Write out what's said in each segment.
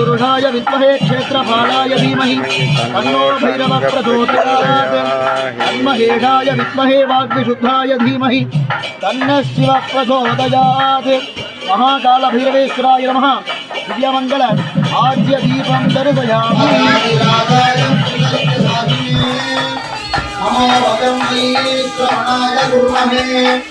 सुरुषाय विमहे क्षेत्रपालाय धीमह। तन्नो भैरव प्रचोदयात्। विमहे विद्महे धीमह। तन्न शिव प्रचोदया महाकाल भैरवेश्वराय नम। दिव्यमंगल आज्य दीपं दर्शयामि। श्रवणाय कुर्महे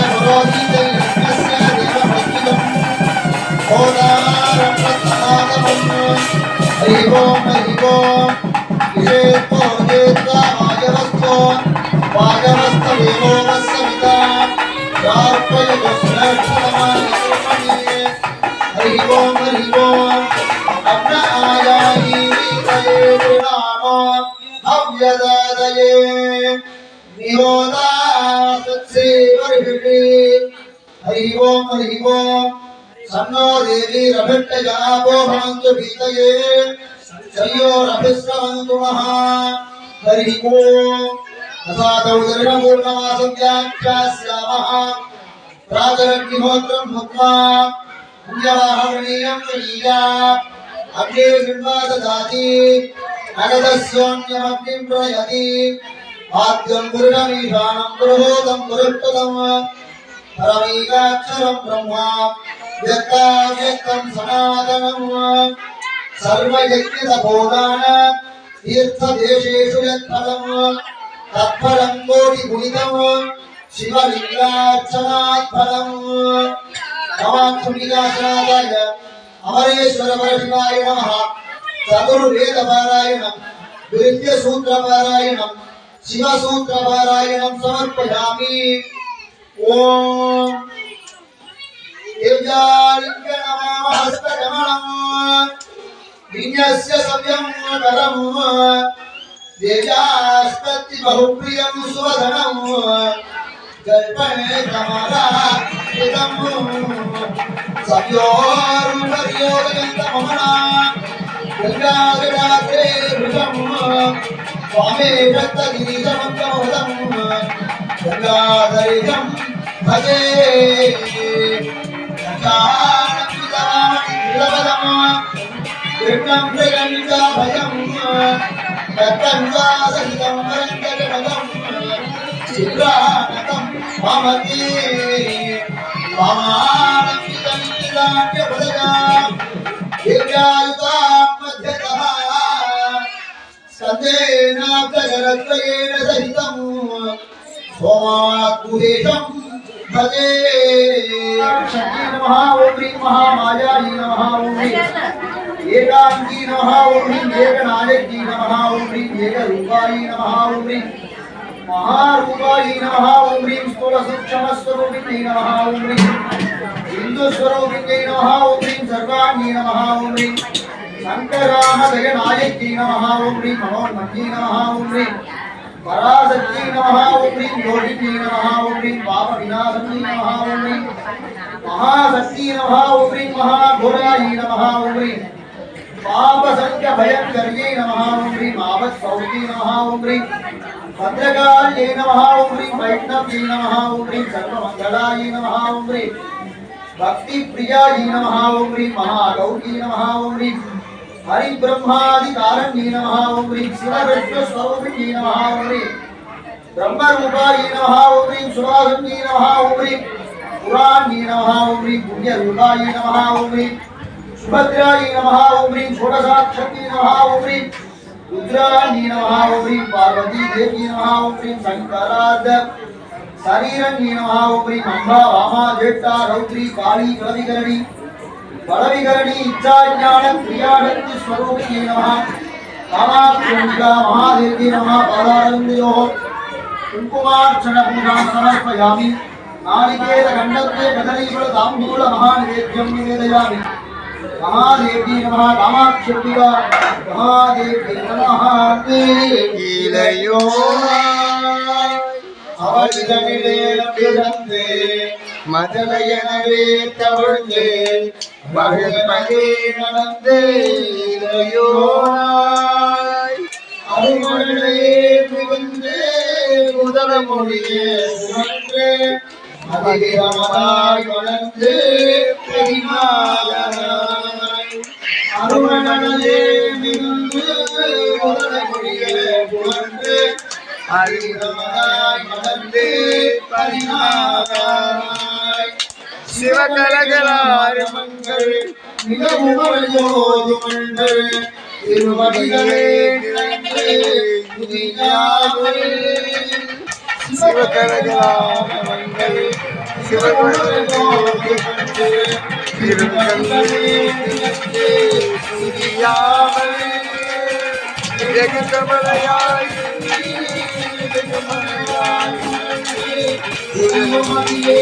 ఓం హరి ఓం విజయతో నేత్రా వాయవస్థో వాయవస్థ దేవోమస్సవిత హరి ఓం హరి ఓం అన్న ఆయాయి హవ్యదాదయే సన్నో దేవి రభిట్టయాపో భవంతు భీతయే शल्योरभिस्रवन्तु नः हरिः ओम् तथातौ दर्शपूर्णमासद्याख्यास्यामः प्रातरग्निहोत्रम् भक्त्वा पुण्यवाहरणीयम् तुलीया अग्ने कृण्वा ददाति अगतस्योऽन्यमग्निम् प्रयति आद्यम् गुरुणमीषाणम् गुरुहोतम् गुरुष्टतम् परमैकाक्षरम् ब्रह्मा व्यक्ताव्यक्तम् सनातनम् സർവയജ്ഞതപോകാണ തീർത്ഥദേശേഷു യത്ഫലം തത്ഫലം കോടി ഗുണിതം ശിവലിംഗാർച്ചനാത്ഫലം നമാക്ഷുണികാസനാഥായ അമരേശ്വര പരശുരായ നമ ചതുർവേദ പാരായണം ഗുരുത്യസൂത്ര പാരായണം ശിവസൂത്ര പാരായണം സമർപ്പയാമി ഓം ദിവ്യാലിംഗ നമാ ഹസ്തകമണം विन्यस्य सव्यं वरं देव्यास्पत्ति बहुप्रियं सुवधनं कल्पने कमला कृतं सव्योरुपर्योगन्तमना गङ्गागडाधे रुजं स्वामे रक्तगिरिजमङ्गमोदं गङ्गाधरिजं भजे। गङ्गा చిత్రానకం మమతే మమానందితమిలాభ్యపదగా దీర్ఘాయుతాత్మధ్యతః సందేనాప్తగరత్వయేన సహితం సోమాత్ముదేశం భజే శక్తి నమః ఓం హ్రీం మహామాయాయ నమః ఓం ఏకాంగీ నమ ఓం హ్రీం ఏక నాయకీ నమ ఓం హ్రీం ఏక రూపాయి నమ ఓం హ్రీం మహారూపాయి నమ ఓం హ్రీం స్థూల సూక్ష్మ స్వరూపిణ్యై నమ ఓం హ్రీం హిందూ స్వరూపిణ్యై నమ ఓం హ్రీం సర్వాణ్యై నమ ఓం పరాశక్తి నమ యోగికి నమ పాప వినాశకి నమ మహాశక్తి నమ మహాఘోరాయి నమ महाघोरायै नमः ॐ ह्रीं पापसङ्ख्यभयङ्कर्यै नमः ॐ ह्रीं आपत्सौर्यै नमः ॐ ह्रीं भद्रकाल्ये नमः ॐ ह्रीं वैष्णव्यै नमः ॐ ह्रीं सर्वमङ्गलायै नमः ॐ ह्रीं भक्तिप्रियायै नमः ॐ ह्रीं महागौर्यै नमः ॐ ह्रीं हरिब्रह्मादिकारण्यै नमः ॐ ह्रीं शिवविष्णुस्वरूपिण्यै नमः ॐ ह्रीं ब्रह्मरूपायै नमः ॐ ह्रीं सुरासन्यै नमः ॐ ह्रीं पुराण्यै नमः ॐ ह्रीं पुण्यरूपायै नमः ॐ ह्रीं சுபத்ராயை நமஹா ஓம் ஹ்ரீம் ஷோடசாட்சத்தை நமஹா ஓம் ஹ்ரீம் ருத்ராணி நமஹா ஓம் ஹ்ரீம் பார்வதி தேவி நமஹா ஓம் ஹ்ரீம் சங்கராத சரீரண்ணி நமஹா ஓம் ஹ்ரீம் அம்பா வாமா ஜேட்டா ரௌத்ரி காளி கலவிகரணி பலவிகரணி இச்சாஞான பிரியாடத்தி ஸ்வரூபிணி நமஹா காமாத்யம்பிகா மகாதேவி நமஹா பாதாரந்தியோ குங்குமார்ச்சன பூஜாம் சமர்ப்பயாமி நாளிகேத கண்டத்தை கதலீபுல தாம்பூல மகாநிவேத்யம் நிவேதயாமி महादेव्यै नमः कामाक्षिका महादेव्यै नमः இளையோ அவர்களிலே பிறந்து மதலையனவே தவிழ்ந்து மகிழ்மகே நடந்து இளையோ அருமழையே மிகுந்து உதவ மொழியே சுமன்று அதிகமாய் வளர்ந்து பெரிமாயாய் அருமழையே மிகுந்து உதவ மொழியே அதிகமாய் வளர்ந்து பரிமாயாய் சிவகலகலாரமங்கள் மிகவும் அழியோதுமன்று துதியாமல் ஜெகதமலையாய் ஜெகதமலையாய் திருமதியே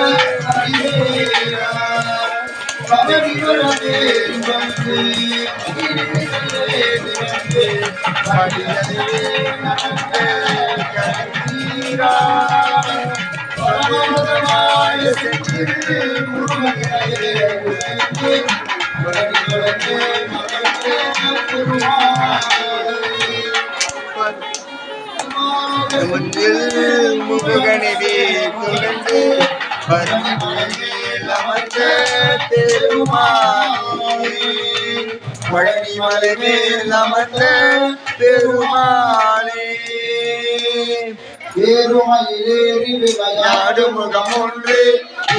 முன்னில் முருகனிலே குழந்து பரமேல் அமர்ந்த பெருமானே பழனி மலை மேல் அமர்ந்த பெருமானே ஏறுமயிலேறி விளையாடும் முகம் ஒன்று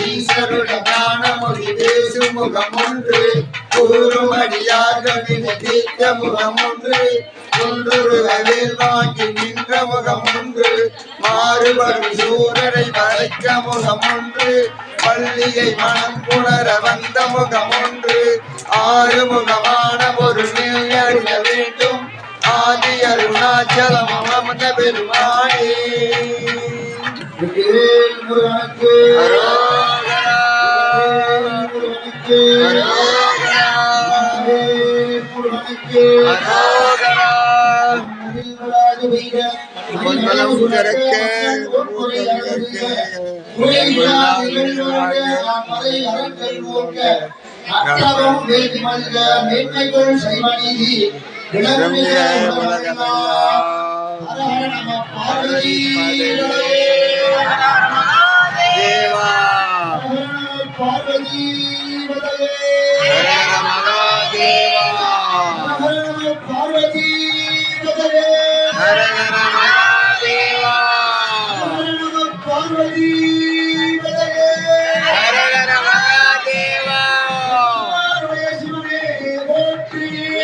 ஈஸ்வருடைய ஞான பேசும் முகம் ஒன்று கூறும் தீர்த்த முகம் ஒன்று வாங்கி நின்ற முகம் ஒன்று மாறுபடும் சூரரை வளைக்க முகம் ஒன்று பள்ளியை மனம் புணர வந்த முகம் ஒன்று. ஆறு முகமான ஒரு அறிய வேண்டும். ஆதி அருணாச்சலம் அமர்ந்த பெருமானே. முருகனுக்கு முருகனுக்கு அற்றவம் வேதி மல்க மேன்மைகள் செய்வநீதி ரம்ய உலகமெல்லாம் ஹர ஹர நம பார்வதி தேவா பார்வதி ஹர ஹர பார்வதி ஹர ஹர பார்வதி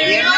Yeah.